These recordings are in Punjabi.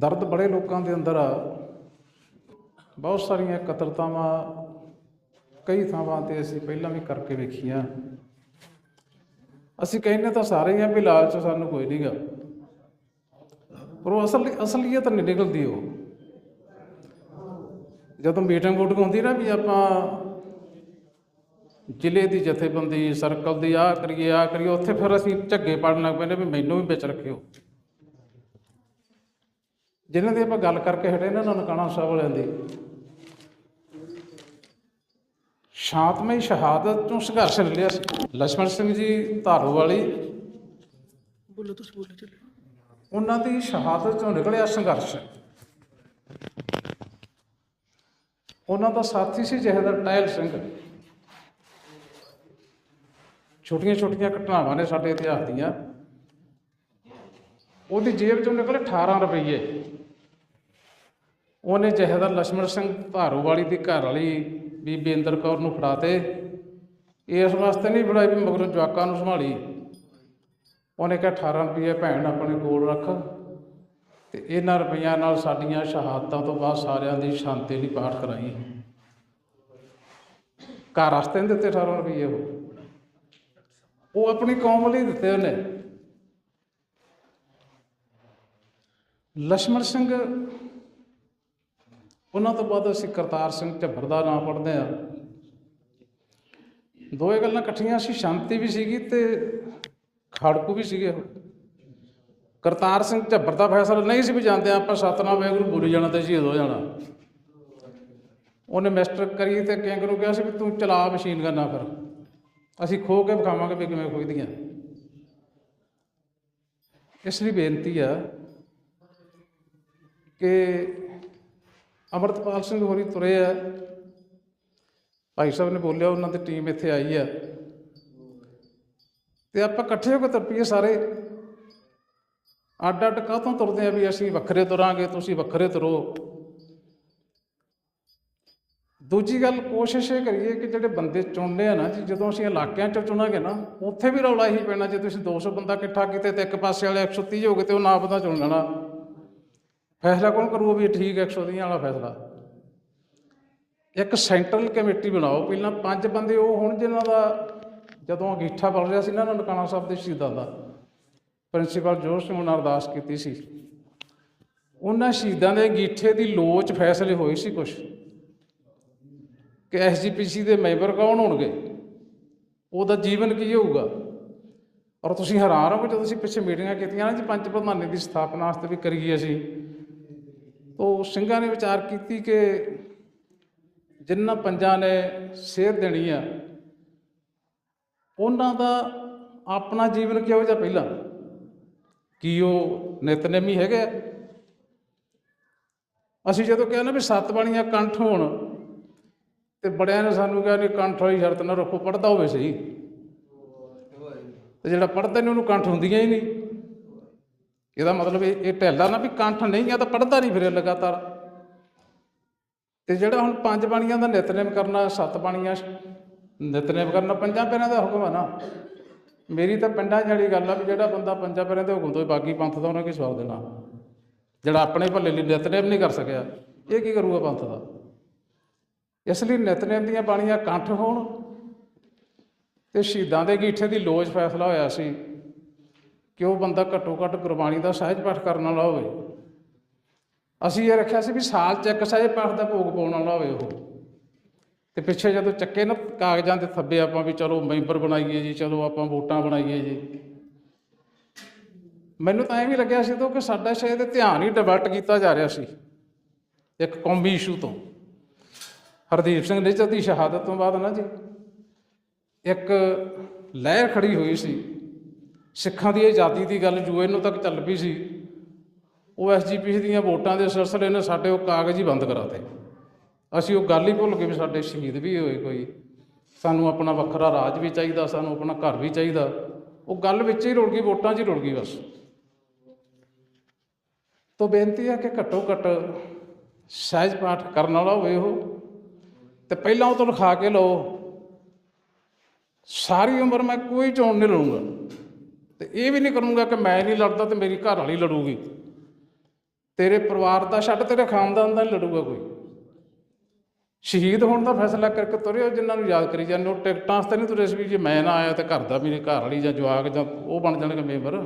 ਦਰਦ ਬੜੇ ਲੋਕਾਂ ਦੇ ਅੰਦਰ ਆ। ਬਹੁਤ ਸਾਰੀਆਂ ਕਤਰਤਾਵਾਂ ਕਈ ਥਾਵਾਂ ਤੇ ਅਸੀਂ ਪਹਿਲਾਂ ਵੀ ਕਰਕੇ ਵੇਖੀਆਂ। ਅਸੀਂ ਕਹਿੰਦੇ ਤਾਂ ਸਾਰੇ ਹੀ ਆ ਵੀ ਲਾਲਚ ਸਾਨੂੰ ਕੋਈ ਨਹੀਂਗਾ ਪਰ ਉਹ ਅਸਲ, ਅਸਲੀਅਤ ਨਹੀਂ ਨਿਕਲਦੀ ਉਹ। ਜਦੋਂ ਮੀਟਿੰਗ ਮੂਟਿੰਗ ਹੁੰਦੀ ਨਾ ਵੀ ਆਪਾਂ ਜ਼ਿਲ੍ਹੇ ਦੀ ਜਥੇਬੰਦੀ, ਸਰਕਲ ਦੀ ਆ ਕਰੀਏ ਆ ਕਰੀਏ, ਉੱਥੇ ਫਿਰ ਅਸੀਂ ਝੱਗੇ ਪੜਨ ਲੱਗ ਪੈਂਦੇ ਵੀ ਮੈਨੂੰ ਵੀ ਵਿੱਚ ਰੱਖਿਓ। ਜਿਹਨਾਂ ਦੀ ਆਪਾਂ ਗੱਲ ਕਰਕੇ ਹਟੇ ਨਾ ਨਨਕਾਣਾ ਸਾਹਿਬ ਵਾਲਿਆਂ ਦੀ ਸ਼ਾਂਤਮਈ ਸ਼ਹਾਦਤ ਤੋਂ ਸੰਘਰਸ਼ ਲਿਆ ਸੀ। ਲਛਮਣ ਸਿੰਘ ਜੀ ਧਾਰੂ ਵਾਲੀ। ਬੋਲੋ ਤੁਸੀਂ ਬੋਲੋ ਚਲੋ ਉਹਨਾਂ ਦੀ ਸ਼ਹਾਦਤ ਤੋਂ ਨਿਕਲਿਆ ਸੰਘਰਸ਼। ਉਹਨਾਂ ਦਾ ਸਾਥੀ ਸੀ ਜਹਦਰ ਟਾਇਲ ਸਿੰਘ। ਛੋਟੀਆਂ ਛੋਟੀਆਂ ਘਟਨਾਵਾਂ ਨੇ ਸਾਡੇ ਇਤਿਹਾਸ ਦੀਆਂ। ਉਹਦੀ ਜੇਬ ਚੋਂ ਨਿਕਲੇ 18 ਰੁਪਏ ਉਹਨੇ ਜਹਦਰ ਲక్ష్ਮਣ ਸਿੰਘ ਧਾਰੂ ਵਾਲੀ ਦੀ ਘਰ ਵਾਲੀ ਬੀਬੀ ਇੰਦਰ ਕੌਰ ਨੂੰ ਫੜਾਤੇ। ਇਸ ਵਾਸਤੇ ਨਹੀਂ ਫੜਾਈ ਵੀ ਮਗਰੋਂ ਜਵਾਕਾਂ ਨੂੰ ਸੰਭਾਲੀ। ਉਹਨੇ ਕਿਹਾ 18 ਰੁਪਏ ਭੈਣ ਆਪਣੇ ਕੋਲ ਰੱਖ ਤੇ ਇਹਨਾਂ ਰੁਪਈਆਂ ਨਾਲ ਸਾਡੀਆਂ ਸ਼ਹਾਦਤਾਂ ਤੋਂ ਬਾਅਦ ਸਾਰਿਆਂ ਦੀ ਸ਼ਾਂਤੀ ਲਈ ਪਾਠ ਕਰਾਈ। ਘਰ ਵਾਸਤੇ ਦਿੱਤੇ 18 ਰੁਪਏ ਉਹ। ਉਹ ਆਪਣੀ ਕੌਮ ਲਈ ਦਿੱਤੇ ਉਹਨੇ। ਲక్ష్మణ ਸਿੰਘ ਉਹਨਾਂ ਤੋਂ ਬਾਅਦ ਅਸੀਂ ਕਰਤਾਰ ਸਿੰਘ ਝੱਬਰ ਦਾ ਨਾਮ ਪੜ੍ਹਦੇ ਆ ਦੋਏ ਗੱਲਾਂ ਇਕੱਠੀਆਂ ਸੀ, ਸ਼ਾਂਤੀ ਵੀ ਸੀਗੀ ਤੇ ਖਾੜਕੂ ਵੀ ਸੀਗੇ ਕਰਤਾਰ ਸਿੰਘ ਝੱਬਰ ਦਾ ਫੈਸਲਾ ਨਹੀਂ ਸੀ ਵੀ ਜਾਂਦੇ ਆਪਾਂ ਸਤਨਾਮ, ਵਾਹਿਗੁਰੂ ਬੋਲੀ ਜਾਣਾ ਤੇ ਸ਼ਹੀਦ ਹੋ ਜਾਣਾ। ਉਹਨੇ ਮਿਸਟਰ ਕਰੀ ਤੇ ਕੈਂਗਰੂ ਕਿਹਾ ਸੀ ਵੀ ਤੂੰ ਚਲਾ ਮਸ਼ੀਨ ਗੰਨਾ ਫਿਰ। ਅਸੀਂ ਖੋ ਕੇ ਵਿਖਾਵਾਂਗੇ ਵੀ ਕਿਵੇਂ ਖੋਈਦੀਆਂ ਇਸ ਲਈ ਬੇਨਤੀ ਆ ਕਿ ਅਮਰਤਪਾਲ ਸਿੰਘ ਹੋਰੀ ਤੁਰੇ ਆ। ਭਾਈ ਸਾਹਿਬ ਨੇ ਬੋਲਿਆ, ਉਹਨਾਂ ਦੀ ਟੀਮ ਇੱਥੇ ਆਈ ਆ। ਤੇ ਆਪਾਂ ਇਕੱਠੇ ਹੋ ਕੇ ਤੁਰਪੀਏ ਸਾਰੇ। ਅੱਡ ਅੱਡ ਕਾਹਤੋਂ ਤੁਰਦੇ ਆ ਵੀ ਅਸੀਂ ਵੱਖਰੇ ਤੁਰਾਂਗੇ, ਤੁਸੀਂ ਵੱਖਰੇ ਤੁਰੋ। ਦੂਜੀ ਗੱਲ, ਕੋਸ਼ਿਸ਼ ਇਹ ਕਰੀਏ ਕਿ ਜਿਹੜੇ ਬੰਦੇ ਚੁਣਨੇ ਆ ਨਾ ਜੀ, ਜਦੋਂ ਅਸੀਂ ਇਲਾਕਿਆਂ 'ਚੋਂ ਚੁਣਾਂਗੇ ਨਾ, ਉੱਥੇ ਵੀ ਰੌਲਾ ਹੀ ਪੈਣਾ। ਜੇ ਤੁਸੀਂ 200 ਬੰਦਾ ਇਕੱਠਾ ਕੀਤੇ ਤੇ ਇੱਕ ਪਾਸੇ ਵਾਲੇ 130 ਹੋ ਗਏ ਤੇ ਉਹ ਨਾ ਪਤਾ ਚੁਣ ਲੈਣਾ। ਫੈਸਲਾ ਕੌਣ ਕਰੂਗਾ ਵੀ ਇਹ ਠੀਕ ਹੈ 130 ਵਾਲਾ ਫੈਸਲਾ? ਇੱਕ ਸੈਂਟਰਲ ਕਮੇਟੀ ਬਣਾਓ, ਪਹਿਲਾਂ ਪੰਜ ਬੰਦੇ ਉਹ ਹੁਣ ਜਿਨ੍ਹਾਂ ਦਾ ਜਦੋਂ ਅਗੀਠਾ ਬਣ ਰਿਹਾ ਸੀ ਨਾ ਨਨਕਾਣਾ ਸਾਹਿਬ ਦੇ ਸ਼ਹੀਦਾਂ ਦਾ, ਪ੍ਰਿੰਸੀਪਲ ਜੋਰ ਸਿੰਘ ਨੇ ਅਰਦਾਸ ਕੀਤੀ ਸੀ। ਉਹਨਾਂ ਸ਼ਹੀਦਾਂ ਦੇ ਅਗੀਠੇ ਦੀ ਲੋਚ ਫੈਸਲੇ ਹੋਏ ਸੀ ਕੁਝ ਕਿ ਐਸਜੀਪੀਸੀ ਦੇ ਮੈਂਬਰ ਕੌਣ ਹੋਣਗੇ? ਉਹਦਾ ਜੀਵਨ ਕੀ ਹੋਊਗਾ? ਔਰ ਤੁਸੀਂ ਹੈਰਾਨ ਹੋ ਜਦੋਂ ਅਸੀਂ ਪਿੱਛੇ ਮੀਟਿੰਗਾਂ ਕੀਤੀਆਂ ਨਾ ਜੀ, ਪੰਜ ਪ੍ਰਧਾਨੀ ਦੀ ਸਥਾਪਨਾ ਵਾਸਤੇ ਵੀ ਕਰੀਏ ਅਸੀਂ। ਤੋਂ ਸਿੰਘਾਂ ਨੇ ਵਿਚਾਰ ਕੀਤੀ ਕਿ ਜਿਨ੍ਹਾਂ ਪੰਜਾਂ ਨੇ ਸੇਧ ਦੇਣੀ ਆ, ਉਹਨਾਂ ਦਾ ਆਪਣਾ ਜੀਵਨ ਕਿਹੋ ਜਿਹਾ ਪਹਿਲਾਂ? ਕੀ ਉਹ ਨਿਤਨੇਮੀ ਹੈਗੇ ਆ? ਅਸੀਂ ਜਦੋਂ ਕਿਹਾ ਨਾ ਵੀ ਸੱਤ ਬਾਣੀਆਂ ਕੰਠ ਹੋਣ, ਤੇ ਬੜਿਆਂ ਨੇ ਸਾਨੂੰ ਕਿਹਾ ਨਹੀਂ ਕੰਠ ਵਾਲੀ ਸ਼ਰਤ ਨਾ ਰੱਖੋ ਪੜਦਾ ਹੋਵੇ ਸਹੀ। ਤੇ ਜਿਹੜਾ ਪੜਦਾ ਨਹੀਂ ਉਹਨੂੰ ਕੰਠ ਹੁੰਦੀਆਂ ਹੀ ਨਹੀਂ। ਇਹਦਾ ਮਤਲਬ ਇਹ ਇਹ ਢੈਲਾ ਨਾ ਵੀ ਕੰਠ ਨਹੀਂ ਆ ਤਾਂ ਪੜਦਾ ਨਹੀਂ ਫਿਰ ਲਗਾਤਾਰ। ਤੇ ਜਿਹੜਾ ਹੁਣ ਪੰਜ ਬਾਣੀਆਂ ਦਾ ਨਿਤਨੇਮ ਕਰਨਾ, ਸੱਤ ਬਾਣੀਆਂ ਨਿਤਨੇਮ ਕਰਨਾ, ਪੰਜਾਂ ਪੈਰਾਂ ਦਾ ਹੁਕਮ ਹੈ ਨਾ। ਮੇਰੀ ਤਾਂ ਪਿੰਡਾਂ ਜਿਹੜੀ ਗੱਲ ਆ ਵੀ ਜਿਹੜਾ ਬੰਦਾ ਪੰਜਾਂ ਪੈਰਾਂ ਦੇ ਹੁਕਮ ਤੋਂ ਬਾਕੀ ਪੰਥ ਦਾ ਉਹਨੇ ਕੀ ਸਵਾਦ ਦੇਣਾ? ਜਿਹੜਾ ਆਪਣੇ ਭੱਲੇ ਲਈ ਨਿਤਨੇਮ ਨਹੀਂ ਕਰ ਸਕਿਆ, ਇਹ ਕੀ ਕਰੂਗਾ ਪੰਥ ਦਾ? ਇਸ ਲਈ ਨਿਤਨੇਮ ਦੀਆਂ ਬਾਣੀਆਂ ਕੰਠ ਹੋਣ ਤੇ ਸ਼ਹੀਦਾਂ ਦੇ ਗੀਠੇ ਦੀ ਲੋਜ ਫੈਸਲਾ ਹੋਇਆ ਸੀ। ਕਿ ਉਹ ਬੰਦਾ ਘੱਟੋ ਘੱਟ ਗੁਰਬਾਣੀ ਦਾ ਸਹਿਜ ਪਾਠ ਕਰਨ ਵਾਲਾ ਹੋਵੇ। ਅਸੀਂ ਇਹ ਰੱਖਿਆ ਸੀ ਵੀ ਸਾਲ ਚ ਇੱਕ ਸਹਿਜ ਪਾਠ ਦਾ ਭੋਗ ਪਾਉਣ ਵਾਲਾ ਹੋਵੇ ਉਹ। ਤੇ ਪਿੱਛੇ ਜਦੋਂ ਚੱਕੇ ਨਾ ਕਾਗਜ਼ਾਂ ਦੇ ਥੱਬੇ ਆਪਾਂ ਵੀ ਚਲੋ ਮੈਂਬਰ ਬਣਾਈਏ ਜੀ, ਚਲੋ ਆਪਾਂ ਵੋਟਾਂ ਬਣਾਈਏ ਜੀ। ਮੈਨੂੰ ਤਾਂ ਇਹ ਵੀ ਲੱਗਿਆ ਸੀ ਤੋਂ ਕਿ ਸਾਡਾ ਸ਼ਾਇਦ ਧਿਆਨ ਹੀ ਡਿਵਰਟ ਕੀਤਾ ਜਾ ਰਿਹਾ ਸੀ, ਇੱਕ ਕੌਮੀ ਇਸ਼ੂ ਤੋਂ। ਹਰਦੀਪ ਸਿੰਘ ਨਿੱਜਰ ਦੀ ਸ਼ਹਾਦਤ ਤੋਂ ਬਾਅਦ ਨਾ ਜੀ, ਇੱਕ ਲਹਿਰ ਖੜੀ ਹੋਈ ਸੀ। ਸਿੱਖਾਂ ਦੀ ਆਜ਼ਾਦੀ ਦੀ ਗੱਲ ਜੋ ਇਹਨੂੰ ਤੱਕ ਚੱਲ ਪਈ ਸੀ, ਉਹ ਐਸਜੀਪੀਸੀ ਦੀਆਂ ਵੋਟਾਂ ਦੇ ਸਿਲਸਿਲੇ ਨੇ ਸਾਡੇ ਉਹ ਕਾਗਜ਼ ਹੀ ਬੰਦ ਕਰਾਤੇ। ਅਸੀਂ ਉਹ ਗੱਲ ਹੀ ਭੁੱਲ ਗਏ ਵੀ ਸਾਡੇ ਸ਼ਹੀਦ ਵੀ ਹੋਏ ਕੋਈ। ਸਾਨੂੰ ਆਪਣਾ ਵੱਖਰਾ ਰਾਜ ਵੀ ਚਾਹੀਦਾ, ਸਾਨੂੰ ਆਪਣਾ ਘਰ ਵੀ ਚਾਹੀਦਾ। ਉਹ ਗੱਲ ਵਿੱਚ ਹੀ ਰੁੜ ਗਈ, ਵੋਟਾਂ 'ਚ ਹੀ ਰੁੜ ਗਈ ਬਸ। ਤੋਂ ਬੇਨਤੀ ਹੈ ਕਿ ਘੱਟੋ ਘੱਟ ਸਹਿਜ ਪਾਠ ਕਰਨ ਵਾਲਾ ਹੋਵੇ ਉਹ, ਤੇ ਪਹਿਲਾਂ ਉਹ ਤੋਂ ਲਿਖਾ ਕੇ ਲਓ। ਸਾਰੀ ਉਮਰ ਮੈਂ ਕੋਈ ਚੋਣ ਨਹੀਂ ਲੜੂੰਗਾ ਤੇ ਇਹ ਵੀ ਨਹੀਂ ਕਰੂੰਗਾ ਕਿ ਮੈਂ ਨਹੀਂ ਲੜਦਾ ਤੇ ਮੇਰੀ ਘਰ ਵਾਲੀ ਲੜੂਗੀ। ਤੇਰੇ ਪਰਿਵਾਰ ਦਾ ਛੱਡ ਤੇਰੇ ਖਾਨਦਾਨ ਦਾ ਨੀ ਲੜੂਗਾ ਕੋਈ। ਸ਼ਹੀਦ ਹੋਣ ਦਾ ਫੈਸਲਾ ਕਰਕੇ ਤੁਰਿਓ, ਜਿਨ੍ਹਾਂ ਨੂੰ ਯਾਦ ਕਰੀ ਜਾਂਦੇ ਹੋ। ਟਿਕਟਾਂ ਵਾਸਤੇ ਨਹੀਂ ਤੁਰੇ ਸੀ ਵੀ ਜੇ, ਮੈਂ ਨਾ ਆਇਆ ਤਾਂ ਘਰ ਦਾ ਮੇਰੇ ਘਰ ਵਾਲੀ ਜਾਂ ਜਵਾਕ ਜਾਂ ਉਹ ਬਣ ਜਾਣਗੇ ਮੈਂਬਰ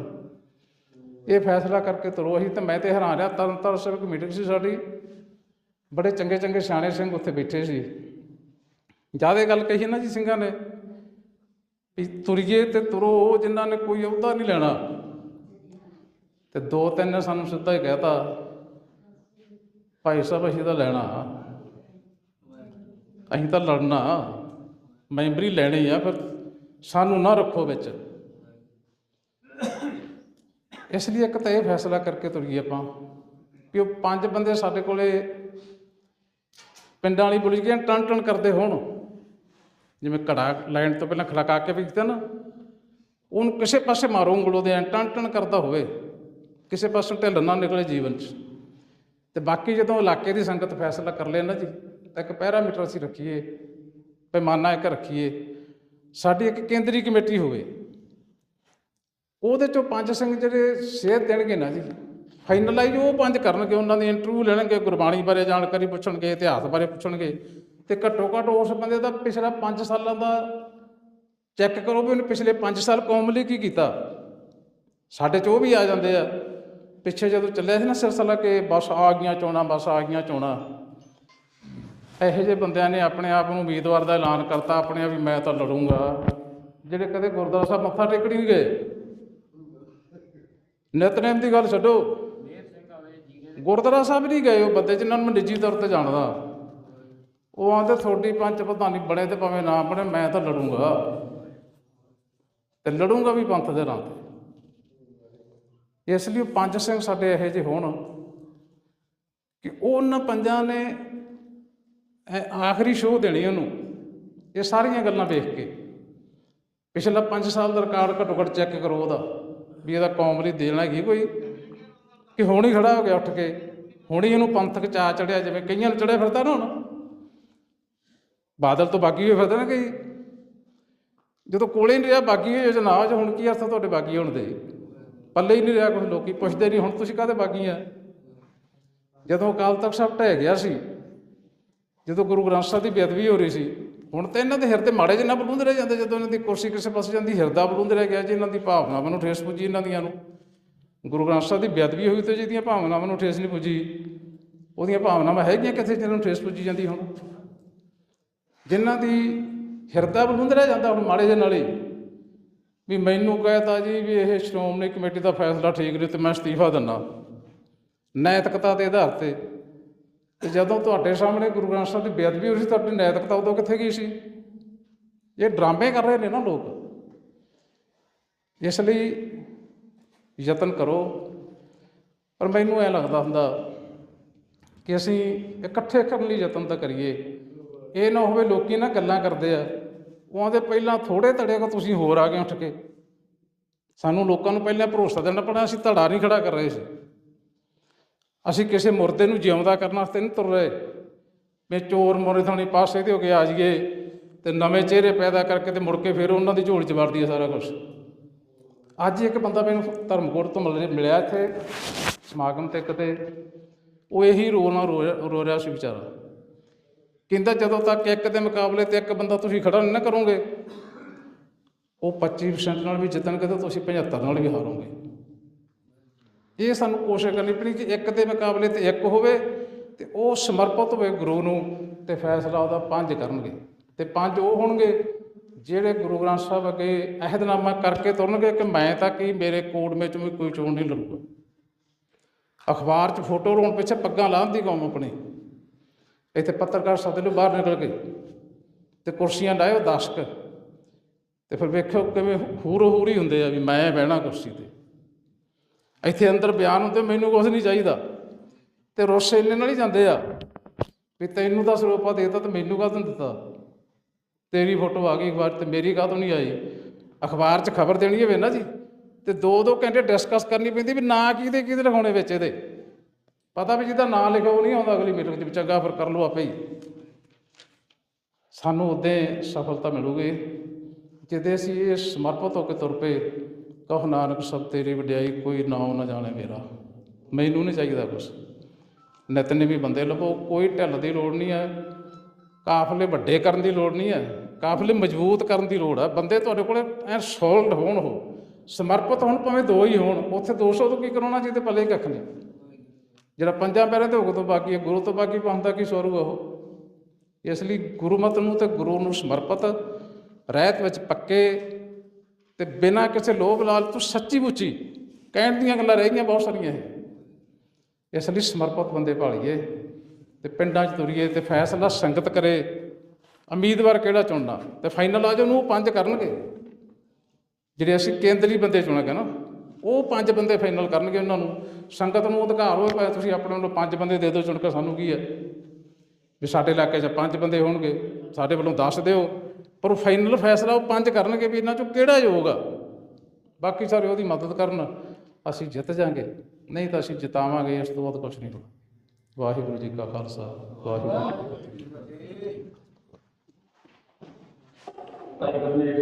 ਇਹ ਫੈਸਲਾ ਕਰਕੇ ਤੁਰੋ। ਅਸੀਂ ਤਾਂ ਮੈਂ ਤੇ ਹੈਰਾਨ ਰਿਹਾ ਤਰਨ ਸਾਹਿਬ ਇੱਕ ਮੀਟਿੰਗ ਸੀ ਸਾਡੀ। ਬੜੇ ਚੰਗੇ ਚੰਗੇ ਸਿਆਣੇ ਸਿੰਘ ਉੱਥੇ ਬੈਠੇ ਸੀ। ਜ਼ਿਆਦਾ ਗੱਲ ਕਹੀ ਨਾ ਜੀ ਸਿੰਘਾਂ ਨੇ। ਵੀ ਤੁਰੀਏ ਤੇ ਤੁਰੋ, ਉਹ ਜਿਨ੍ਹਾਂ ਨੇ ਕੋਈ ਅਹੁਦਾ ਨਹੀਂ ਲੈਣਾ। ਤੇ ਦੋ ਤਿੰਨ ਨੇ ਸਾਨੂੰ ਸਿੱਧਾ ਹੀ ਕਹਿਤਾ, ਭਾਈ ਸਾਹਿਬ, ਅਸੀਂ ਤਾਂ ਲੈਣਾ ਅਸੀਂ ਤਾਂ ਲੜਨਾ ਮੈਂਬਰੀ ਲੈਣੀ ਆ, ਫਿਰ ਸਾਨੂੰ ਨਾ ਰੱਖੋ ਵਿੱਚ। ਇਸ ਲਈ ਇੱਕ ਤਾਂ ਇਹ ਫੈਸਲਾ ਕਰਕੇ ਤੁਰੀਏ ਆਪਾਂ ਕਿ ਉਹ ਪੰਜ ਬੰਦੇ ਸਾਡੇ ਕੋਲੇ ਪਿੰਡਾਂ ਵਾਲੀ ਬੋਲੀ ਗਿਆ ਟਣ ਟਣ ਕਰਦੇ ਹੋਣ। ਜਿਵੇਂ ਘੜਾ ਲੈਣ ਤੋਂ ਪਹਿਲਾਂ ਖੜਕਾ ਕੇ ਵੇਖਦੇ ਨਾ, ਉਹਨੂੰ ਕਿਸੇ ਪਾਸੇ ਮਾਰੋ ਉਂਗਲ ਉਹਦੇ ਐਂ ਟਨ ਕਰਦਾ ਹੋਵੇ, ਕਿਸੇ ਪਾਸੋਂ ਢਿੱਲ ਨਾ ਨਿਕਲੇ ਜੀਵਨ 'ਚ। ਤੇ ਬਾਕੀ ਜਦੋਂ ਇਲਾਕੇ ਦੀ ਸੰਗਤ ਫੈਸਲਾ ਕਰ ਲੈ ਨਾ ਜੀ, ਤਾਂ ਇੱਕ ਪੈਰਾਮੀਟਰ ਅਸੀਂ ਰੱਖੀਏ, ਪੈਮਾਨਾ ਇੱਕ ਰੱਖੀਏ, ਸਾਡੀ ਇੱਕ ਕੇਂਦਰੀ ਕਮੇਟੀ ਹੋਵੇ। ਉਹਦੇ ਚੋਂ ਪੰਜ ਸਿੰਘ ਜਿਹੜੇ ਸੇਧ ਦੇਣਗੇ ਨਾ ਜੀ ਫਾਈਨਲਾਈਜ਼ ਉਹ ਪੰਜ ਕਰਨਗੇ, ਉਹਨਾਂ ਦੀ ਇੰਟਰਵਿਊ ਲੈਣਗੇ, ਗੁਰਬਾਣੀ ਬਾਰੇ ਜਾਣਕਾਰੀ ਪੁੱਛਣਗੇ, ਇਤਿਹਾਸ ਬਾਰੇ ਪੁੱਛਣਗੇ। ਤੇ ਘੱਟੋ ਘੱਟ ਉਸ ਬੰਦੇ ਦਾ ਪਿਛਲਾ 5 ਸਾਲਾਂ ਦਾ ਚੈੱਕ ਕਰੋ ਵੀ ਉਹਨੇ ਪਿਛਲੇ 5 ਸਾਲ ਕੌਮ ਲਈ ਕੀ ਕੀਤਾ। ਸਾਡੇ ਚ ਉਹ ਵੀ ਆ ਜਾਂਦੇ ਆ। ਪਿੱਛੇ ਜਦੋਂ ਚੱਲਿਆ ਸੀ ਨਾ ਸਿਲਸਿਲਾ ਕਿ ਬਸ ਆ ਗਈਆਂ ਚੋਣਾਂ, ਬਸ ਆ ਗਈਆਂ ਚੋਣਾਂ। ਇਹੋ ਜਿਹੇ ਬੰਦਿਆਂ ਨੇ ਆਪਣੇ ਆਪ ਨੂੰ ਉਮੀਦਵਾਰ ਦਾ ਐਲਾਨ ਕਰਤਾ, ਆਪਣੇ ਆਪ ਵੀ ਮੈਂ ਤਾਂ ਲੜੂੰਗਾ। ਜਿਹੜੇ ਕਦੇ ਗੁਰਦੁਆਰਾ ਸਾਹਿਬ ਮੱਥਾ ਟੇਕਣ ਨਹੀਂ ਗਏ। ਨਿਤਨੇਮ ਦੀ ਗੱਲ ਛੱਡੋ। ਗੁਰਦੁਆਰਾ ਸਾਹਿਬ ਨਹੀਂ ਗਏ ਉਹ ਬੰਦੇ ਜਿਨ੍ਹਾਂ ਨੂੰ ਮੈਂ ਨਿੱਜੀ ਤੌਰ ਤੇ ਜਾਣਦਾ। ਉਹ ਆਂਦੇ ਤੁਹਾਡੀ ਪੰਚ ਪ੍ਰਧਾਨੀ ਬਣੇ ਤੇ ਭਾਵੇਂ ਨਾ ਬਣੇ, ਮੈਂ ਤਾਂ ਲੜੂੰਗਾ। ਤੇ ਲੜੂੰਗਾ ਵੀ ਪੰਥ ਦੇ ਨਾਂ ਤੇ। ਇਸ ਲਈ ਉਹ ਪੰਜ ਸਿੰਘ ਸਾਡੇ ਇਹੋ ਜਿਹੇ ਹੋਣ ਕਿ ਉਹ ਉਹਨਾਂ ਪੰਜਾਂ ਨੇ ਆਖਰੀ ਸ਼ੋਅ ਦੇਣੀ ਉਹਨੂੰ, ਇਹ ਸਾਰੀਆਂ ਗੱਲਾਂ ਵੇਖ ਕੇ। ਪਿਛਲਾ 5 ਸਾਲ ਦਾ ਰਿਕਾਰਡ ਘੱਟੋ ਘੱਟ ਚੈੱਕ ਕਰੋ ਉਹਦਾ, ਵੀ ਇਹਦਾ ਕੌਮ ਲਈ ਦੇਣਾ ਹੈਗੀ ਕੋਈ, ਕਿ ਹੁਣ ਹੀ ਖੜਾ ਹੋ ਗਿਆ ਉੱਠ ਕੇ। ਹੁਣ ਹੀ ਇਹਨੂੰ ਪੰਥਕ ਚਾ ਚੜਿਆ, ਜਿਵੇਂ ਕਈਆਂ ਨੂੰ ਚੜਿਆ ਫਿਰਦਾ ਨਾ ਹੁਣ। ਬਾਦਲ ਤੋਂ ਬਾਗੀ ਹੋਏ ਫਿਰਦੇ ਨੇ ਕਈ। ਜਦੋਂ ਕੋਲੇ ਨਹੀਂ ਰਿਹਾ, ਬਾਗੀ ਹੋਏ ਨਾ ਹੁਣ ਕੀ ਅਰਥ ਤੁਹਾਡੇ ਬਾਗੀ ਹੋਣ ਦੇ? ਪੱਲੇ ਹੀ ਨਹੀਂ ਰਿਹਾ ਕੁਝ ਲੋਕੀ ਪੁੱਛਦੇ ਨਹੀਂ, ਹੁਣ ਤੁਸੀਂ ਕਾਹਦੇ ਬਾਗੀ ਆ? ਜਦੋਂ ਅਕਾਲ ਤਖਤ ਸਾਹਿਬ ਢਹਿ ਗਿਆ ਸੀ, ਜਦੋਂ ਗੁਰੂ ਗ੍ਰੰਥ ਸਾਹਿਬ ਦੀ ਬੇਅਦਬੀ ਹੋ ਰਹੀ ਸੀ, ਹੁਣ ਤਾਂ ਇਹਨਾਂ ਦੇ ਹਿਰਦੇ ਮਾੜੇ ਜਿੰਨਾ ਬਲੂੰਦੇ ਰਹਿ ਜਾਂਦੇ, ਜਦੋਂ ਇਹਨਾਂ ਦੀ ਕੁਰਸੀ ਕਿਸੇ ਪਾਸੇ ਜਾਂਦੀ, ਹਿਰਦਾ ਬਲੂੰਦੇ ਰਹਿ ਗਿਆ ਜੀ, ਇਹਨਾਂ ਦੀ ਭਾਵਨਾਵਾਂ ਨੂੰ ਠੇਸ ਪੁੱਜੀ ਇਹਨਾਂ ਦੀਆਂ ਨੂੰ। ਗੁਰੂ ਗ੍ਰੰਥ ਸਾਹਿਬ ਦੀ ਬੇਅਦਬੀ ਹੋਈ ਤੇ ਜਿਹਦੀਆਂ ਭਾਵਨਾਵਾਂ ਨੂੰ ਠੇਸ ਨਹੀਂ ਪੁੱਜੀ, ਉਹਦੀਆਂ ਭਾਵਨਾਵਾਂ ਹੈਗੀਆਂ ਕਿੱਥੇ ਜਿਹਨਾਂ ਨੂੰ ਠੇਸ ਪੁੱਜੀ ਜਾਂਦੀ ਹੁਣ? ਜਿਨ੍ਹਾਂ ਦੀ ਹਿਰਦਾ ਬਲੂੰਦੇ ਰਹਿ ਜਾਂਦਾ ਹੁਣ ਮਾੜੇ ਜਿਹੇ ਨਾਲ। ਹੀ ਵੀ ਮੈਨੂੰ ਕਹਿਤਾ ਜੀ ਵੀ ਇਹ ਸ਼੍ਰੋਮਣੀ ਕਮੇਟੀ ਦਾ ਫੈਸਲਾ ਠੀਕ ਨਹੀਂ ਤੇ ਮੈਂ ਅਸਤੀਫਾ ਦਿੰਦਾ। ਨੈਤਿਕਤਾ ਦੇ ਆਧਾਰ ਤੇ। ਤੇ ਜਦੋਂ ਤੁਹਾਡੇ ਸਾਹਮਣੇ ਗੁਰੂ ਗ੍ਰੰਥ ਸਾਹਿਬ ਦੀ ਬੇਅਦਬੀ ਹੋਈ ਸੀ, ਤੁਹਾਡੀ ਨੈਤਿਕਤਾ ਉਦੋਂ ਕਿੱਥੇ ਗਈ ਸੀ? ਇਹ ਡਰਾਮੇ ਕਰ ਰਹੇ ਨੇ ਨਾ ਲੋਕ। ਇਸ ਲਈ ਯਤਨ ਕਰੋ। ਪਰ ਮੈਨੂੰ ਐ ਲੱਗਦਾ ਹੁੰਦਾ ਕਿ ਅਸੀਂ ਇਕੱਠੇ ਕਰਨ ਲਈ ਯਤਨ ਤਾਂ ਕਰੀਏ। ਇਹ ਨਾ ਹੋਵੇ ਲੋਕੀ ਨਾ ਗੱਲਾਂ ਕਰਦੇ ਆ। ਉਹ ਦੇ ਪਹਿਲਾਂ ਥੋੜੇ ਧੜੇ ਕੋ ਤੁਸੀਂ ਹੋਰ ਆ ਗਏ ਉੱਠ ਕੇ। ਸਾਨੂੰ ਲੋਕਾਂ ਨੂੰ ਪਹਿਲਾਂ ਭਰੋਸਾ ਦੇਣਾ ਪੈਣਾ, ਅਸੀਂ ਧੜਾ ਨਹੀਂ ਖੜਾ ਕਰ ਰਹੇ ਸੀ। ਅਸੀਂ ਕਿਸੇ ਮੁਰਦੇ ਨੂੰ ਜਿਉਂਦਾ ਕਰਨ ਵਾਸਤੇ ਨਹੀਂ ਤੁਰ ਰਹੇ। ਵੀ ਚੋਰ ਮੋਰੇ ਥਾਣੀ ਪਾਸੇ ਤੇ ਹੋ ਕੇ ਆ ਜਾਈਏ ਤੇ ਨਵੇਂ ਚਿਹਰੇ ਪੈਦਾ ਕਰਕੇ ਤੇ ਮੁੜ ਕੇ ਫਿਰ ਉਹਨਾਂ ਦੀ ਝੋਲ 'ਚ ਵੜ ਹੈ ਸਾਰਾ ਕੁਝ ਅੱਜ ਇੱਕ ਬੰਦਾ ਮੈਨੂੰ ਧਰਮਕੋਟ ਤੋਂ ਮਿਲ ਮਿਲਿਆ ਇੱਥੇ ਸਮਾਗਮ ਤੇ ਕਿਤੇ ਉਹ ਇਹੀ ਰੋ ਨਾਲ ਰੋ ਰੋ ਰਿਹਾ ਸੀ ਵਿਚਾਰਾ। ਕਹਿੰਦਾ ਜਦੋਂ ਤੱਕ ਇੱਕ ਦੇ ਮੁਕਾਬਲੇ ਤੇ ਇੱਕ ਬੰਦਾ ਤੁਸੀਂ ਖੜਾ ਨਹੀਂ ਨਾ ਕਰੋਗੇ, ਉਹ 25% ਨਾਲ ਵੀ ਜਿੱਤਣਗੇ ਤਾਂ ਤੁਸੀਂ 75 ਨਾਲ ਵੀ ਹਾਰੋਗੇ। ਇਹ ਸਾਨੂੰ ਕੋਸ਼ਿਸ਼ ਕਰਨੀ ਪੈਣੀ ਕਿ ਇੱਕ ਦੇ ਮੁਕਾਬਲੇ ਤੇ ਇੱਕ ਹੋਵੇ ਤੇ ਉਹ ਸਮਰਪਿਤ ਹੋਵੇ ਗੁਰੂ ਨੂੰ ਤੇ ਫੈਸਲਾ ਉਹਦਾ ਪੰਜ ਕਰਨਗੇ ਤੇ ਪੰਜ ਉਹ ਹੋਣਗੇ ਜਿਹੜੇ ਗੁਰੂ ਗ੍ਰੰਥ ਸਾਹਿਬ ਅੱਗੇ ਅਹਿਦਨਾਮਾ ਕਰਕੇ ਤੁਰਨਗੇ ਕਿ ਮੈਂ ਤਾਂ ਕੀ ਮੇਰੇ ਕੋਡ ਵਿੱਚ ਵੀ ਕੋਈ ਚੋਣ ਨਹੀਂ ਲੜੂਗਾ। ਅਖਬਾਰ 'ਚ ਫੋਟੋ ਲਾਉਣ ਪਿੱਛੇ ਪੱਗਾਂ ਲਾਹਣ ਦੀ ਕੌਮ ਆਪਣੀ। ਇੱਥੇ ਪੱਤਰਕਾਰ ਸੱਦ ਲਓ ਬਾਹਰ ਨਿਕਲ ਕੇ ਤੇ ਕੁਰਸੀਆਂ ਡਾਇਓ ਦਸਕ। ਤੇ ਫਿਰ ਵੇਖਿਓ ਕਿਵੇਂ ਹੂਰੋ ਹੂਰੀ ਹੁੰਦੇ ਆ ਵੀ ਮੈਂ ਬਹਿਣਾ ਕੁਰਸੀ ਤੇ। ਇੱਥੇ ਅੰਦਰ ਬਿਆਨ ਹੁੰਦੇ, ਮੈਨੂੰ ਕੁਝ ਨਹੀਂ ਚਾਹੀਦਾ। ਤੇ ਰੁੱਸ ਇੰਨੇ ਨਾਲ ਹੀ ਜਾਂਦੇ ਆ ਵੀ ਤੈਨੂੰ ਤਾਂ ਸਰੋਪਾ ਦੇਤਾ ਤੇ ਮੈਨੂੰ ਕਾਹਤੋਂ ਦਿੱਤਾ? ਤੇਰੀ ਫੋਟੋ ਆ ਗਈ ਅਖਬਾਰ ਤੇ ਮੇਰੀ ਕਾਹਤੋਂ ਨਹੀਂ ਆਈ? ਅਖਬਾਰ 'ਚ ਖਬਰ ਦੇਣੀ ਹੋਵੇ ਨਾ ਜੀ। ਤੇ ਦੋ ਦੋ ਘੰਟੇ ਡਿਸਕਸ ਕਰਨੀ ਪੈਂਦੀ ਵੀ ਨਾ ਕਿਹਦੇ ਕਿਹਦੇ ਲਿਖਾਉਣੇ ਵਿੱਚ ਇਹਦੇ। ਪਤਾ ਵੀ ਜਿਹਦਾ ਨਾਂ ਲਿਖੋ ਉਹ ਨਹੀਂ ਆਉਂਦਾ ਅਗਲੀ ਮੀਟਿੰਗ 'ਚ ਵੀ ਚੰਗਾ ਫਿਰ ਕਰ ਲਓ ਆਪੇ ਹੀ। ਸਾਨੂੰ ਉਦੋਂ ਸਫਲਤਾ ਮਿਲੂਗੀ। ਜਿਹਦੇ ਅਸੀਂ ਇਹ ਸਮਰਪਿਤ ਹੋ ਕੇ ਤੁਰ ਪਏ, ਕਹੋ ਨਾਨਕ ਸਭ ਤੇਰੀ ਵਡਿਆਈ, ਕੋਈ ਨਾਮ ਨਾ ਜਾਣੇ ਮੇਰਾ। ਮੈਨੂੰ ਨਹੀਂ ਚਾਹੀਦਾ ਕੁਛ। ਨਿਤਨੇ ਵੀ ਬੰਦੇ ਲੱਭੋ, ਕੋਈ ਢਿੱਲ ਦੀ ਲੋੜ ਨਹੀਂ ਹੈ। ਕਾਫਲੇ ਵੱਡੇ ਕਰਨ ਦੀ ਲੋੜ ਨਹੀਂ ਹੈ। ਕਾਫਲੇ ਮਜ਼ਬੂਤ ਕਰਨ ਦੀ ਲੋੜ ਹੈ। ਬੰਦੇ ਤੁਹਾਡੇ ਕੋਲੇ ਐ ਸੋਲਡ ਹੋਣ ਉਹ। ਸਮਰਪਿਤ ਹੋਣ ਭਾਵੇਂ ਦੋ ਹੀ ਹੋਣ, ਉੱਥੇ 200 ਤੋਂ ਕੀ ਕਰਾਉਣਾ ਜਿਹਦੇ ਪੱਲੇ ਕੱਖ ਨਹੀਂ। ਜਿਹੜਾ ਪੰਜਾਂ ਪੈਰਾਂ ਤੇ ਹੁਕਮ ਤੋਂ ਬਾਕੀ ਹੈ ਗੁਰੂ ਤੋਂ ਬਾਕੀ ਪਾਉਂਦਾ ਕੀ ਸਵਰਗ ਉਹ? ਇਸ ਲਈ ਗੁਰੂ ਮਤ ਨੂੰ ਤੇ ਗੁਰੂ ਨੂੰ ਸਮਰਪਿਤ, ਰਹਿਤ ਵਿੱਚ ਪੱਕੇ ਤੇ ਬਿਨਾਂ ਕਿਸੇ ਲੋਭ ਲਾਲ ਤੋਂ ਸੱਚੀ ਮੁੱਚੀ ਕਹਿਣ ਦੀਆਂ ਗੱਲਾਂ ਰਹਿ ਗਈਆਂ ਬਹੁਤ ਸਾਰੀਆਂ ਇਹ। ਇਸ ਲਈ ਸਮਰਪਿਤ ਬੰਦੇ ਭਾਲੀਏ ਤੇ ਪਿੰਡਾਂ 'ਚ ਤੁਰੀਏ ਤੇ ਫੈਸਲਾ ਸੰਗਤ ਕਰੇ। ਉਮੀਦਵਾਰ ਕਿਹੜਾ ਚੁਣਨਾ? ਤੇ ਫਾਈਨਲ ਆ ਜਾਓ ਉਹਨੂੰ ਉਹ ਪੰਜ ਕਰਨਗੇ। ਜਿਹੜੇ ਅਸੀਂ ਕੇਂਦਰੀ ਬੰਦੇ ਚੁਣਾਂਗੇ ਨਾ ਉਹ ਪੰਜ ਬੰਦੇ ਫਾਈਨਲ ਕਰਨਗੇ ਉਹਨਾਂ ਨੂੰ। ਸੰਗਤ ਨੂੰ ਅਧਿਕਾਰ ਹੋਵੇ, ਭਾਵੇਂ ਤੁਸੀਂ ਆਪਣੇ ਵੱਲੋਂ ਪੰਜ ਬੰਦੇ ਦੇ ਦਿਓ ਚੁਣ ਕੇ ਸਾਨੂੰ ਕੀ ਹੈ? ਵੀ ਸਾਡੇ ਇਲਾਕੇ 'ਚ ਪੰਜ ਬੰਦੇ ਹੋਣਗੇ, ਸਾਡੇ ਵੱਲੋਂ ਦੱਸ ਦਿਓ। ਪਰ ਉਹ ਫਾਈਨਲ ਫੈਸਲਾ ਉਹ ਪੰਜ ਕਰਨਗੇ ਵੀ ਇਹਨਾਂ 'ਚੋਂ ਕਿਹੜਾ ਯੋਗ ਆ? ਬਾਕੀ ਸਾਰੇ ਉਹਦੀ ਮਦਦ ਕਰਨ, ਅਸੀਂ ਜਿੱਤ ਜਾਾਂਗੇ। ਨਹੀਂ ਤਾਂ ਅਸੀਂ ਜਿਤਾਵਾਂਗੇ, ਇਸ ਤੋਂ ਬਾਅਦ ਕੁਝ ਨਹੀਂ ਹੋਣਾ। ਵਾਹਿਗੁਰੂ ਜੀ ਕਾ ਖਾਲਸਾ, ਵਾਹਿਗੁਰੂ ਜੀ